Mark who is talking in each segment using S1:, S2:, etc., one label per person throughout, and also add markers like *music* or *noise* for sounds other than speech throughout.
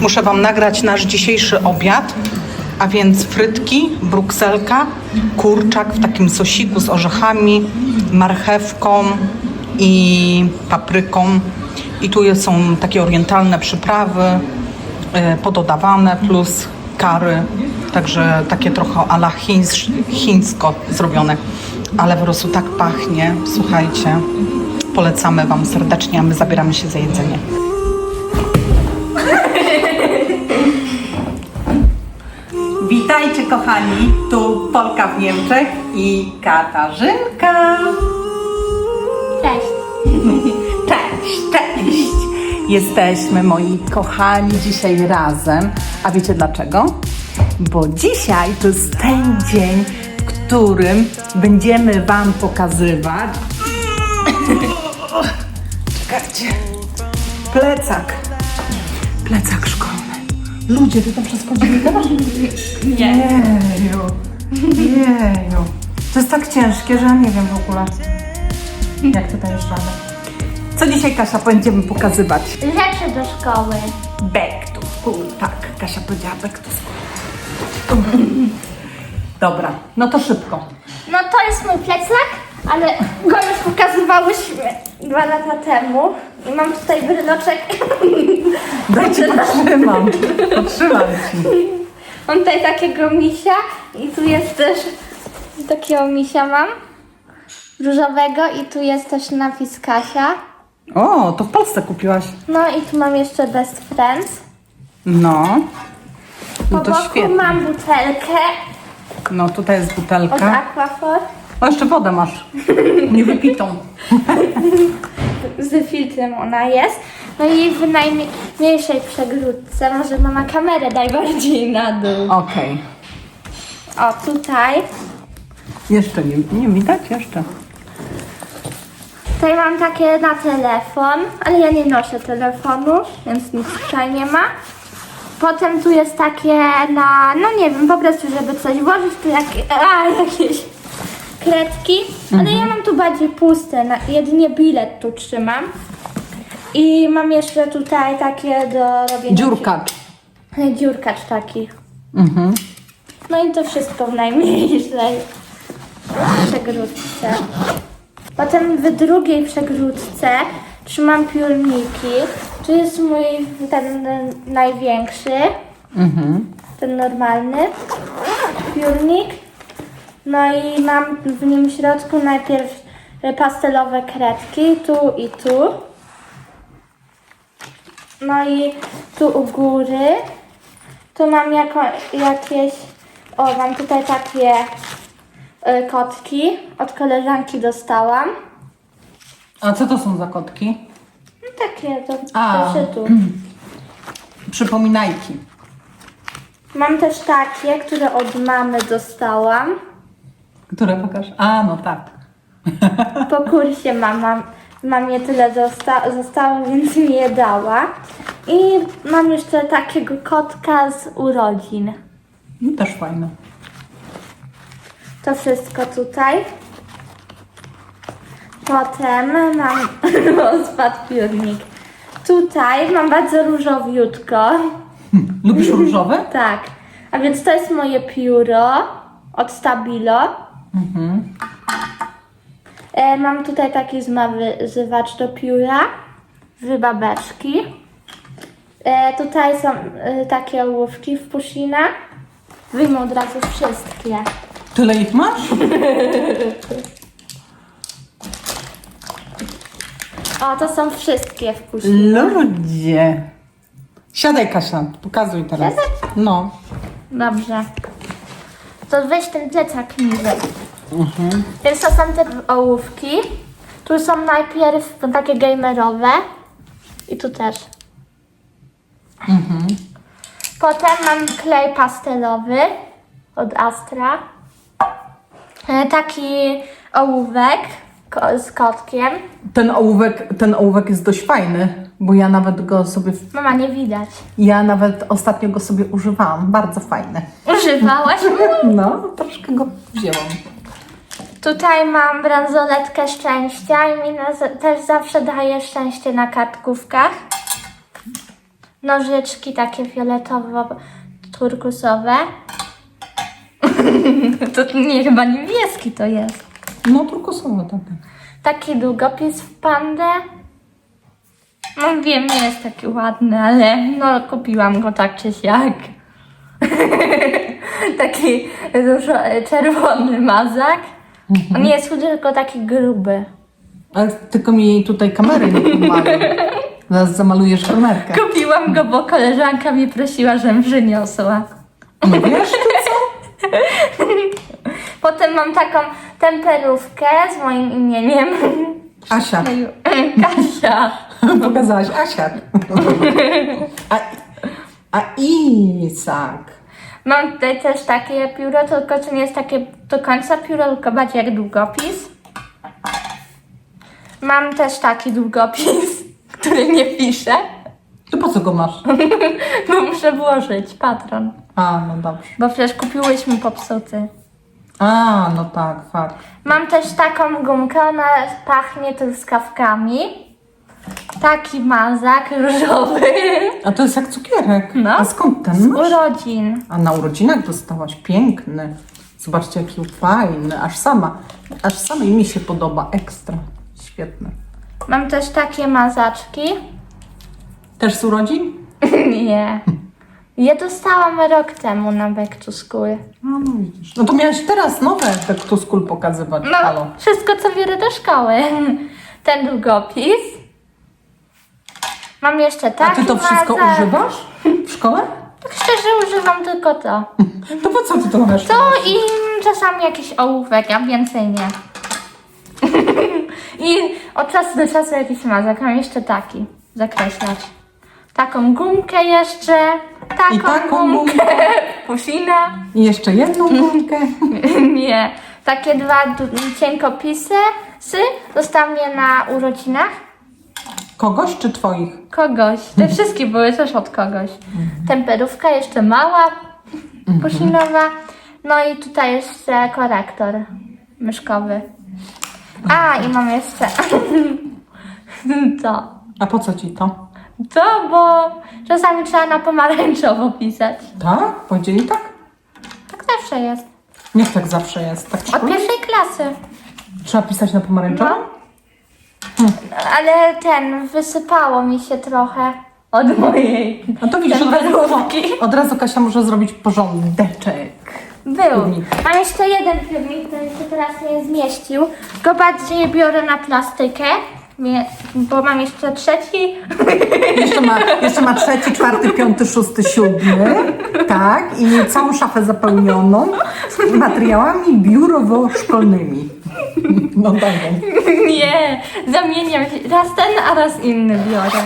S1: Muszę Wam nagrać nasz dzisiejszy obiad, a więc frytki, brukselka, kurczak w takim sosiku z orzechami, marchewką i papryką. I tu są takie orientalne przyprawy e, pododawane plus kary, także takie trochę ala chińs, chińsko zrobione. Ale po prostu tak pachnie, słuchajcie. Polecamy Wam serdecznie, a my zabieramy się za jedzenie. Witajcie kochani, tu Polka w Niemczech i Katarzynka.
S2: Cześć. *laughs*
S1: Cześć, cześć. Jesteśmy moi kochani dzisiaj razem. A wiecie dlaczego? Bo dzisiaj to jest ten dzień, w którym będziemy Wam pokazywać. *coughs* Czekajcie. Plecak. Plecak szkolny. Ludzie, ty to wszystko dźwigasz?
S2: Nie.
S1: Jeju. Jeju. To jest tak ciężkie, że ja nie wiem w ogóle. Jak ty dajesz radę? Co dzisiaj Kasia będziemy pokazywać?
S2: Rzeczy do szkoły.
S1: Back to school. Tak, Kasia powiedziała back to school. Dobra, no to szybko.
S2: No to jest mój plecak, ale go już pokazywałyśmy dwa lata temu. I mam tutaj bryloczek. *laughs*
S1: Dajcie potrzymam. Potrzymam ci.
S2: Mam tutaj takiego misia i tu jest też takiego misia mam. Różowego i tu jest też napis Kasia.
S1: O, to w Polsce kupiłaś.
S2: No i tu mam jeszcze Best Friends.
S1: No.
S2: Po
S1: No to
S2: boku
S1: świetnie.
S2: mam butelkę
S1: No tutaj jest
S2: od
S1: butelka.
S2: Aquafor.
S1: O, jeszcze wodę masz. Niewypitą. *laughs*
S2: z filtrem ona jest. No i w najmniejszej przegródce, może mama kamerę daj bardziej na dół.
S1: Okej.
S2: O, tutaj.
S1: Jeszcze nie, nie widać jeszcze.
S2: Tutaj mam takie na telefon, ale ja nie noszę telefonu, więc nic tutaj nie ma. Potem tu jest takie na, no nie wiem, po prostu żeby coś włożyć, tu jak, a, *laughs* jakieś kredki. Ale ja mam tu bardziej puste, na, jedynie bilet tu trzymam. I mam jeszcze tutaj takie do robienia...
S1: Dziurkacz.
S2: Dziurkacz taki.
S1: Mhm.
S2: No i to wszystko w najmniejszej przegródce. Potem w drugiej przegródce trzymam piórniki. Tu jest mój ten największy,
S1: Mhm.
S2: ten normalny piórnik. No i mam w nim w środku najpierw pastelowe kredki, tu i tu. No i tu u góry. Tu mam jako, jakieś, o mam tutaj takie y, kotki, od koleżanki dostałam.
S1: A co to są za kotki?
S2: No takie do
S1: A.
S2: zeszytu. *clears throat*
S1: Przypominajki.
S2: Mam też takie, które od mamy dostałam.
S1: Które pokaż? A, no tak. *laughs*
S2: Po kursie mama, mamie tyle zosta- zostało, więc mi je dała. I mam jeszcze takiego kotka z urodzin.
S1: No też fajne.
S2: To wszystko tutaj. Potem mam *laughs* o, spadł piórnik. Tutaj mam bardzo różowiutko.
S1: Lubisz różowe? *laughs*
S2: Tak. A więc to jest moje pióro od Stabilo.
S1: Mhm.
S2: E, mam tutaj taki zmazywacz do pióra. Wybabeczki. E, tutaj są e, takie ołówki w puszina. Wyjmę od razu wszystkie.
S1: Tyle ich masz?
S2: O, to są wszystkie w puszina.
S1: Ludzie. Siadaj Kasia, pokazuj teraz.
S2: Siadać?
S1: No.
S2: Dobrze. To weź ten plecak niżej. Więc to są te ołówki. Tu są najpierw takie gamerowe. I tu też. Potem mam klej pastelowy od Astra. E, Taki ołówek ko- z kotkiem.
S1: Ten ołówek, ten ołówek jest dość fajny, bo ja nawet go sobie,
S2: Mama, nie widać.
S1: ja nawet ostatnio go sobie używałam. Bardzo fajny.
S2: Używałaś? *laughs*
S1: No, troszkę go wzięłam.
S2: Tutaj mam bransoletkę szczęścia i mi też zawsze daje szczęście na kartkówkach. nożyczki takie fioletowo-turkusowe. *laughs* to nie, chyba niebieski to jest.
S1: No, turkusowe takie.
S2: Taki długopis w pandę. No wiem, nie jest taki ładny, ale no kupiłam go tak czy siak. *laughs* taki dużo, czerwony mazak. On nie jest chudy, tylko taki gruby.
S1: Ale tylko mi tutaj kamery nie pomaluj. Zaraz zamalujesz kamerkę.
S2: Kupiłam go, bo koleżanka mnie prosiła, żebym przyniosła.
S1: No wiesz ty co? *laughs*
S2: Potem mam taką temperówkę z moim imieniem.
S1: Asia. *laughs*
S2: Kasia.
S1: Pokazałaś Asiak. A, a Isak.
S2: Mam tutaj też takie pióro, tylko to nie jest takie do końca pióro, tylko bardziej jak długopis. Mam też taki długopis, *laughs* który nie pisze,
S1: To po co go masz? *laughs*
S2: bo muszę włożyć patron.
S1: A, no dobrze.
S2: Bo przecież kupiłyśmy popsuty.
S1: A, no tak, fakt.
S2: Mam też taką gumkę, ona pachnie truskawkami. Taki mazak różowy.
S1: A to jest jak cukierek.
S2: No.
S1: A skąd ten masz?
S2: Urodzin.
S1: A na urodzinach dostałaś piękny. Zobaczcie, jaki fajny. Aż sama, aż samej mi się podoba. Ekstra. Świetny.
S2: Mam też takie mazaczki.
S1: Też z urodzin? *laughs*
S2: Nie. Je dostałam rok temu na Back to School.
S1: No, no widzisz. No to miałaś teraz nowe back to school pokazywać.
S2: No,
S1: Halo.
S2: wszystko co biorę do szkoły. Ten długopis. Mam jeszcze
S1: A
S2: taki
S1: ty to wszystko
S2: mazak.
S1: używasz w szkole?
S2: Tak szczerze używam tylko to.
S1: To po co ty to masz?
S2: To i czasami jakiś ołówek, a więcej nie. *laughs* I od czasu do czasu jakiś mazak. Mam jeszcze taki. Zakreślać. Taką gumkę jeszcze. Taką,
S1: I taką
S2: gumkę.
S1: gumkę. *laughs* I jeszcze jedną gumkę. *laughs*
S2: Nie. Takie dwa du- cienkopisy sy dostałam je na urodzinach
S1: Kogoś czy twoich?
S2: kogoś. Te wszystkie były też od kogoś. Temperówka jeszcze mała, pusinowa. No i tutaj jeszcze korektor myszkowy. A, i mam jeszcze *laughs* to.
S1: A po co ci to?
S2: To, bo czasami trzeba na pomarańczowo pisać.
S1: Tak? Powiedzieli tak?
S2: Tak zawsze jest.
S1: Niech tak zawsze jest. Tak w
S2: Od
S1: szkole?
S2: pierwszej klasy.
S1: Trzeba pisać na pomarańczowo?
S2: No. Ale ten, wysypało mi się trochę od mojej
S1: No to widzisz, od razu,
S2: temperówki.
S1: od razu Kasia może zrobić porządeczek.
S2: Był. Mam jeszcze jeden piórnik, który się teraz nie zmieścił. Go bardziej biorę na plastykę, nie- bo mam jeszcze trzeci.
S1: Jeszcze ma, jeszcze ma trzeci, czwarty, piąty, szósty, siódmy. Tak, i całą szafę zapełnioną materiałami biurowo-szkolnymi. No dalej.
S2: Nie, zamieniam się. Raz ten, a raz inny biorę.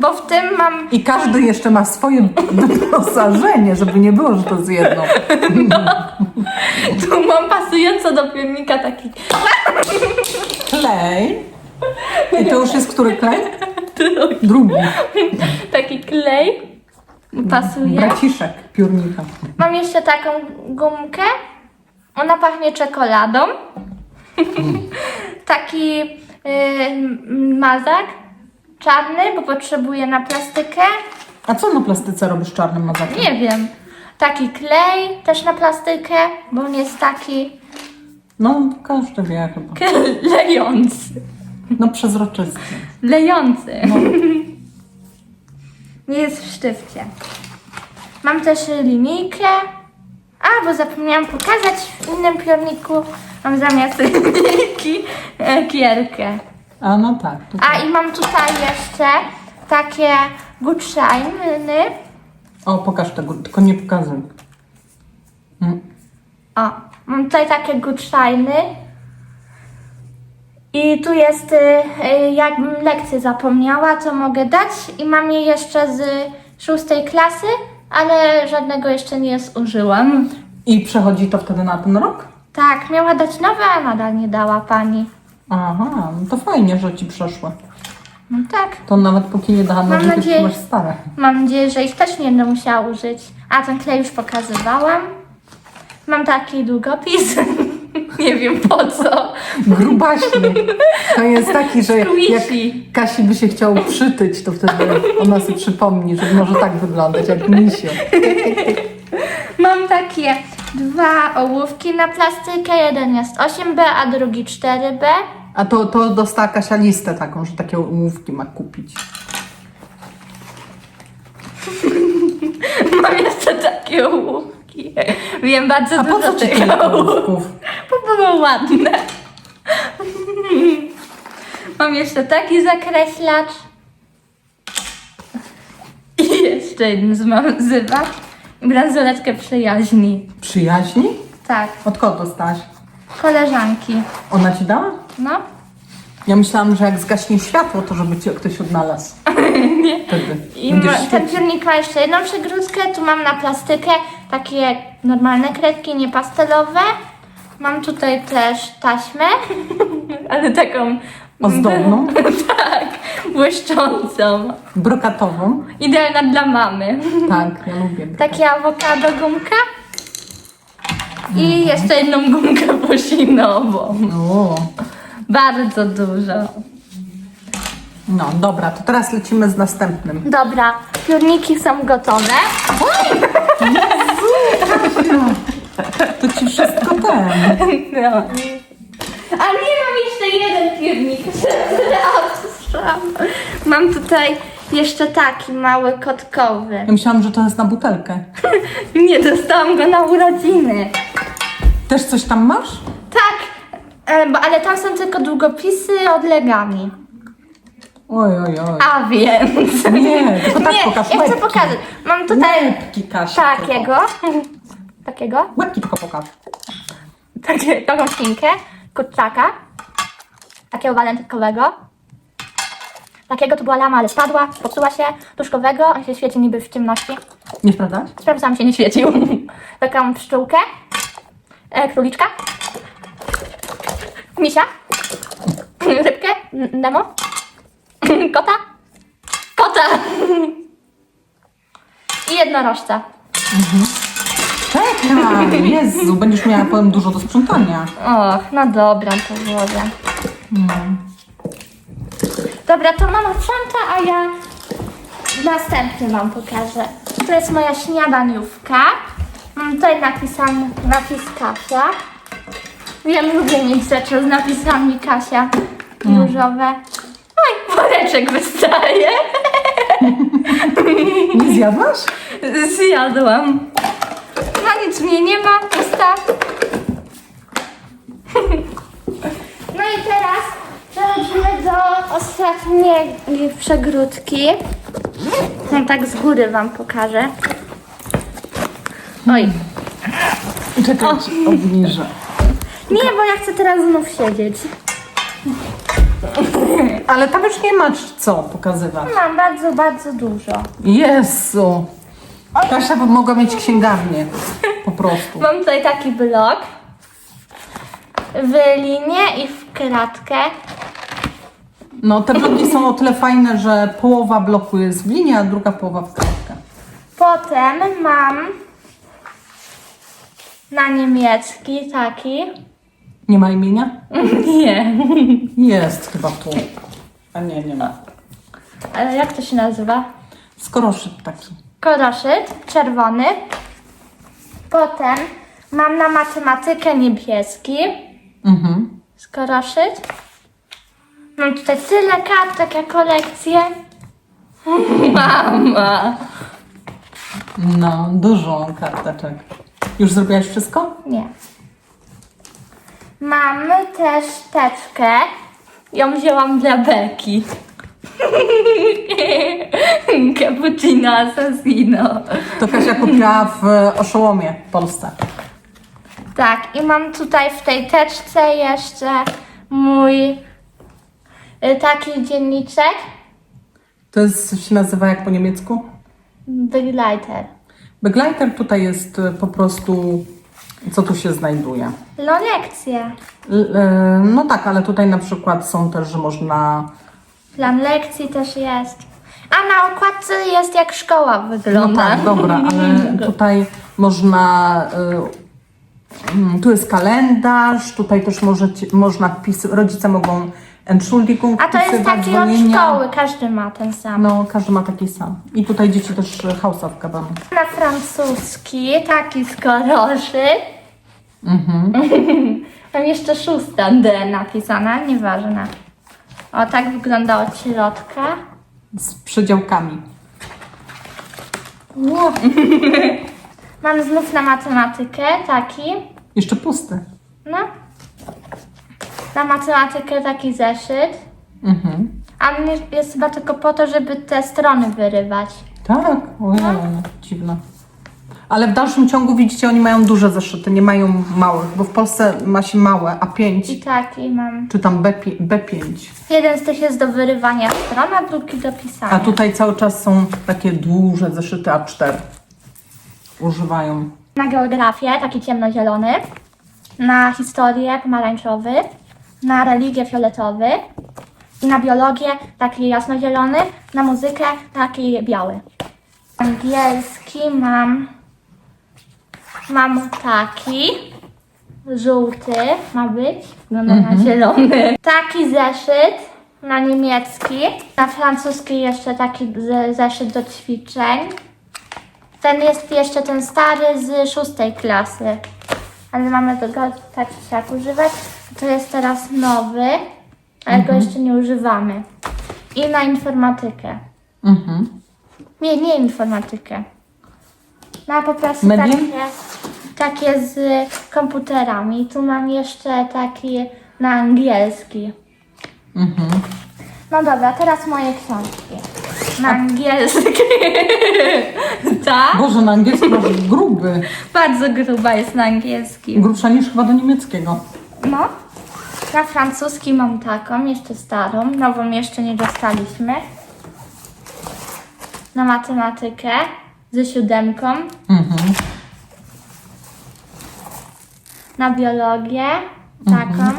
S2: Bo w tym mam
S1: I każdy jeszcze ma swoje doposażenie, żeby nie było, że to jest jedno.
S2: Tu mam pasująco do piórnika taki
S1: Klej. I to już jest który klej? Drugi.
S2: taki klej. Pasuje.
S1: Braciszek piórnika.
S2: Mam jeszcze taką gumkę. Ona pachnie czekoladą. *laughs* taki yy, mazak czarny, bo potrzebuję na plastykę.
S1: A co na plastyce robisz czarnym mazakiem?
S2: Nie wiem. Taki klej też na plastykę, bo on jest taki
S1: No, każdy wie chyba.
S2: klejący.
S1: No przezroczysty.
S2: Lejący. *laughs* Nie jest w sztywcie. Mam też linijkę. A, bo zapomniałam pokazać w innym piórniku. Mam zamiast linijki e, kierkę.
S1: A no tak. To
S2: A i mam tutaj jeszcze takie good shiny.
S1: O, pokaż tego, tylko nie pokazuj. Mm.
S2: O, mam tutaj takie shiny. I tu jest, y, y, jakbym lekcję zapomniała, to mogę dać. I mam je jeszcze z szóstej klasy, ale żadnego jeszcze nie zużyłam.
S1: I przechodzi to wtedy na ten rok?
S2: Tak, miała dać nowe, a nadal nie dała pani.
S1: Aha, no to fajnie, że ci przeszło.
S2: No tak.
S1: To nawet póki nie dała nowych, to masz stare.
S2: Mam nadzieję, że ich też nie będę musiała użyć. A ten klej już pokazywałam. Mam taki długopis. *laughs* Nie wiem po co.
S1: Grubaśny. To jest taki, że jak
S2: Squishy.
S1: Kasi by się chciało przytyć, to wtedy ona sobie przypomni, że może tak wyglądać jak misio.
S2: Mam takie dwa ołówki na plastykę. Jeden jest 8B, a drugi 4B.
S1: A to, to dostała Kasia listę taką, że takie ołówki ma kupić. *laughs*
S2: Mam jeszcze takie ołówki. Wiem bardzo
S1: A po
S2: dużo
S1: co ci
S2: tych
S1: tyle
S2: ołówków.
S1: ołówków?
S2: Bo były ładne. *laughs* Mam jeszcze taki zakreślacz. I jeszcze jeden zmazywacz. I bransoletkę przyjaźni.
S1: Przyjaźni?
S2: Tak,
S1: Od kogo dostałaś?
S2: koleżanki.
S1: Ona ci dała?
S2: No,
S1: Ja myślałam, że jak zgaśnie światło, to żeby cię ktoś odnalazł. *laughs*
S2: nie.
S1: Wtedy
S2: I
S1: będziesz
S2: ma, ten
S1: świecić.
S2: piernik ma jeszcze jedną przegródkę. Tu mam na plastykę takie normalne kredki, nie pastelowe. Mam tutaj też taśmę, *laughs* ale taką
S1: Ozdobną, *laughs*
S2: tak, błyszczącą.
S1: brokatową.
S2: Idealna dla mamy.
S1: Tak, ja lubię.
S2: Takie awokado gumka. I jeszcze jedną gumkę posinową.
S1: O,
S2: Bardzo dużo.
S1: no dobra, to teraz lecimy z następnym.
S2: Dobra, piórniki są gotowe.
S1: To ci wszystko ten.
S2: No. A nie mam jeszcze jeden piórnik. Mam tutaj jeszcze taki mały kotkowy.
S1: Ja myślałam, że to jest na butelkę. *laughs*
S2: Nie, dostałam go na urodziny.
S1: Też coś tam masz?
S2: Tak, e, bo- ale tam są tylko długopisy odlegami.
S1: Oj, oj, oj.
S2: A więc.
S1: Nie, tylko *laughs* tak
S2: nie,
S1: pokaż
S2: ja chcę
S1: łebki.
S2: pokazać. Mam tutaj
S1: Łebki, Kasia.
S2: takiego. *laughs* Takiego.
S1: Łebki tylko pokaż.
S2: Takie, taką świnkę. Kurczaka. Takiego walentynkowego. Takiego to była lama, ale spadła, popsuła się. Tuszkowego, on się świeci niby w ciemności.
S1: Nie sprawdzasz?
S2: Sprawdzam się nie świecił. *laughs* Taką pszczółkę. E, króliczka. Misia. Rybkę. Nemo. Kota. Kota. I jednorożca.
S1: Czekaj, Jezu, będziesz miała powiem dużo do sprzątania.
S2: Och, no dobra, to włożę. Dobra, to mama sprząta, a ja następny wam pokażę. To jest moja śniadaniówka. Mam tutaj napisany napis Kasia. Wiem, lubię mieć rzeczy z napisami Kasia różowe. Oj, woreczek wystaje.
S1: Nie zjadłaś?
S2: Zjadłam. No nic mnie nie ma, pusta. No i teraz przechodzimy do ostatniej przegródki. No tak z góry wam pokażę. Oj,
S1: Czekaj, ci obniżę.
S2: Nie, bo ja chcę teraz znów siedzieć. *laughs*
S1: Ale tam już nie masz co pokazywać.
S2: Mam bardzo, bardzo dużo.
S1: Jezu. Kasia by mogła mieć księgarnię. Po prostu.
S2: Mam tutaj taki blok w linię i w kratkę.
S1: No, te bloki są o tyle fajne, że połowa bloku jest w linii, a druga połowa w kratkę.
S2: Potem mam na niemiecki taki.
S1: Nie ma imienia? *laughs*
S2: Nie.
S1: Jest chyba tu. A nie, nie ma.
S2: Ale jak to się nazywa?
S1: Skoroszyt taki.
S2: Koroszyt czerwony. Potem mam na matematykę niebieski.
S1: Mhm.
S2: Skoroszyt. Mam tutaj tyle kartek jak kolekcję. Mama.
S1: No, dużo karteczek. Już zrobiłaś wszystko?
S2: Nie. Mamy też teczkę. Ją wzięłam dla Beki. *laughs* Cappuccino Assassino.
S1: To Kasia kupiła w Oszołomie w Polsce.
S2: Tak, i mam tutaj w tej teczce jeszcze mój y, taki dzienniczek.
S1: To jest, się nazywa jak po niemiecku?
S2: Begleiter.
S1: Begleiter tutaj jest e, po prostu, co tu się znajduje.
S2: No lekcje.
S1: L- e, No tak, ale tutaj na przykład są też, że można.
S2: Plan lekcji też jest. A na okładce jest jak szkoła
S1: No
S2: wygląda.
S1: tak, dobra, *laughs* ale tutaj można Mm, Tu jest kalendarz, tutaj też możecie, można wpisywać, rodzice mogą Entschuldigung
S2: A to jest
S1: wpisywać,
S2: taki od szkoły, każdy ma ten sam.
S1: No, każdy ma taki sam. I tutaj dzieci też e, hausawkę mamy.
S2: Na francuski, taki z koroszy.
S1: Mhm. *laughs*
S2: Tam jeszcze szósta D napisana, nieważne. O, tak wygląda od środka.
S1: Z przedziałkami. *laughs*
S2: Mam znów na matematykę taki.
S1: Jeszcze pusty.
S2: No. Na matematykę taki zeszyt.
S1: Mhm.
S2: A on jest- jest chyba tylko po to, żeby te strony wyrywać.
S1: Tak, ojej, dziwne. Ale w dalszym ciągu widzicie, oni mają duże zeszyty, nie mają małych, bo w Polsce ma się małe
S2: I
S1: A5
S2: taki mam.
S1: czy tam B5. B5.
S2: Jeden z tych jest do wyrywania stron, a drugi do pisania.
S1: A tutaj cały czas są takie duże zeszyty A4. Używają.
S2: Na geografię taki ciemnozielony. Na historię pomarańczowy. Na religię fioletowy. I na biologię taki jasnozielony. Na muzykę taki biały. Angielski mam. Mam taki. Żółty ma być. Wygląda na zielony. Taki zeszyt na niemiecki. Na francuski jeszcze taki ze- zeszyt do ćwiczeń. Ten jest jeszcze ten stary z szóstej klasy. Ale mamy go tak czy siak używać. To jest teraz nowy, ale go jeszcze nie używamy. I na informatykę.
S1: Mhm.
S2: Nie, nie informatykę. No po prostu takie, takie z komputerami. Tu mam jeszcze taki na angielski.
S1: Mhm.
S2: No dobra, teraz moje książki. Na angielski. *laughs* tak?
S1: Boże, na angielski masz gruby.
S2: Bardzo gruba jest na angielski.
S1: Grubsza niż chyba do niemieckiego.
S2: No. Na francuski mam taką, jeszcze starą. Nową jeszcze nie dostaliśmy. Na matematykę ze siódemką.
S1: Mhm.
S2: Na biologię taką.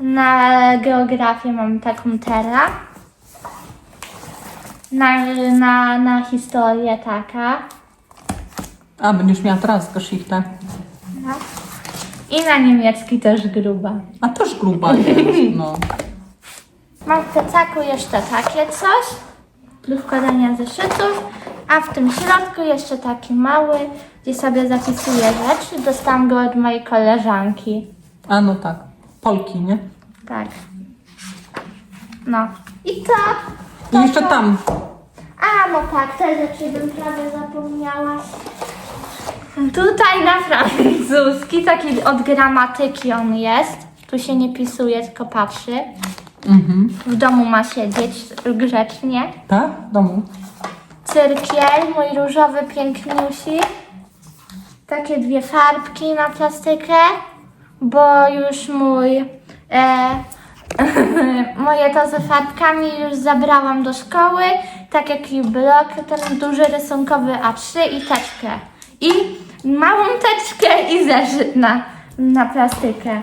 S2: Na geografię mam taką tera. Na, na, na historię taka.
S1: A, będziesz miała teraz Geschichte.
S2: No. I na niemiecki też gruba.
S1: A też gruba jest, no. *laughs*
S2: Mam w plecaku jeszcze takie coś do wkładania zeszytów, a w tym środku jeszcze taki mały, gdzie sobie zapisuję rzeczy. Dostałam go od mojej koleżanki.
S1: A, no tak. Polki, nie?
S2: Tak. No. I to.
S1: I jeszcze tam.
S2: A, no tak, te rzeczy bym prawie zapomniała. Tutaj na francuski, *laughs* taki od gramatyki on jest. Tu się nie pisuje, tylko patrzy.
S1: Mhm.
S2: W domu ma siedzieć grzecznie.
S1: Tak? W domu.
S2: Cyrkiel, mój różowy piękniusi. Takie dwie farbki na plastykę, bo już mój e, *laughs* moje to ze farbkami już zabrałam do szkoły, tak jak i blok, ten duży rysunkowy A3 i teczkę. I małą teczkę i zeszyt na, na plastykę.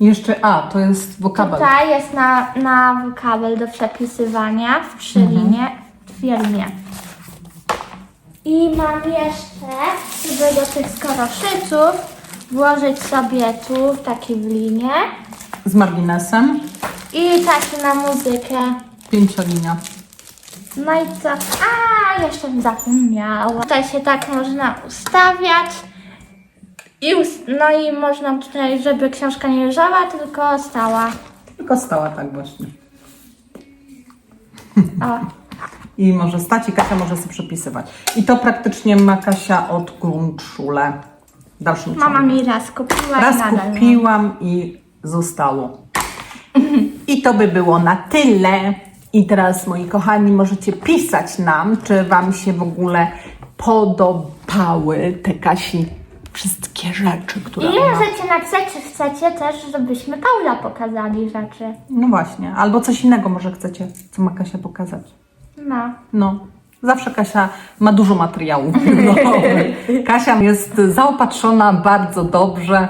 S1: Jeszcze A, to jest wokabel.
S2: Tutaj jest na, na wokabel do przepisywania w trzy linie, dwie linie. I mam jeszcze, żeby do tych skoroszyców włożyć sobie tu taki w linię
S1: Z marginesem.
S2: i taki na muzykę.
S1: Pięciolinia.
S2: No i co? A, jeszcze bym zapomniała. Tutaj się tak można ustawiać. I us- no i można tutaj, żeby książka nie leżała, tylko stała.
S1: Tylko stała tak właśnie.
S2: O. *laughs*
S1: I może stać i Kasia może sobie przepisywać. I to praktycznie ma Kasia od Grundschule. W dalszym
S2: Mama
S1: ciągu.
S2: mi raz kupiła
S1: Raz
S2: i nadal
S1: kupiłam i zostało. I to by było na tyle. I teraz, moi kochani, możecie pisać nam, czy Wam się w ogóle podobały te Kasi wszystkie rzeczy, które
S2: I
S1: ona...
S2: możecie napisać, czy chcecie też, żebyśmy Paula pokazali rzeczy.
S1: No właśnie, albo coś innego może chcecie, co ma Kasia pokazać.
S2: No.
S1: No, zawsze Kasia ma dużo materiałów filmowych. *laughs* Kasia jest zaopatrzona bardzo dobrze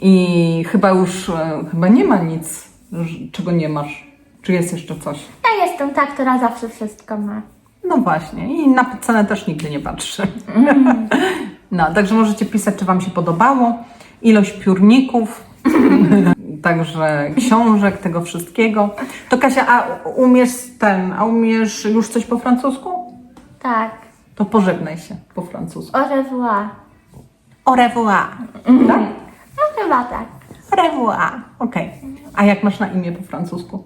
S1: i chyba już, e, chyba nie ma nic, ż- czego nie masz. Czy jest jeszcze coś?
S2: Ja jestem ta, która zawsze wszystko ma.
S1: No właśnie, i na cenę też nigdy nie patrzy. *laughs* No, także możecie pisać, czy Wam się podobało. Ilość piórników, *laughs* także książek, tego wszystkiego. To Kasia, a umiesz ten, a umiesz już coś po francusku?
S2: Tak.
S1: To pożegnaj się po francusku.
S2: Au revoir.
S1: Au revoir. Tak?
S2: No chyba tak.
S1: Au revoir. Okej. A jak masz na imię po francusku?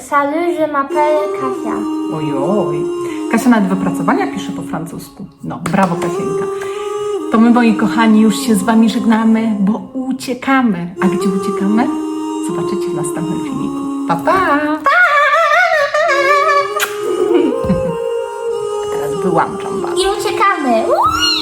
S2: Salut, je m'appelle Kasia.
S1: Ojoj. Kasia nawet wypracowania pisze po francusku. No, brawo Kasieńka. To my, moi kochani, już się z Wami żegnamy, bo uciekamy. A gdzie uciekamy? Zobaczycie w następnym filmiku. Pa, pa! *laughs* Teraz wyłączam Was.
S2: I uciekamy. Uuu!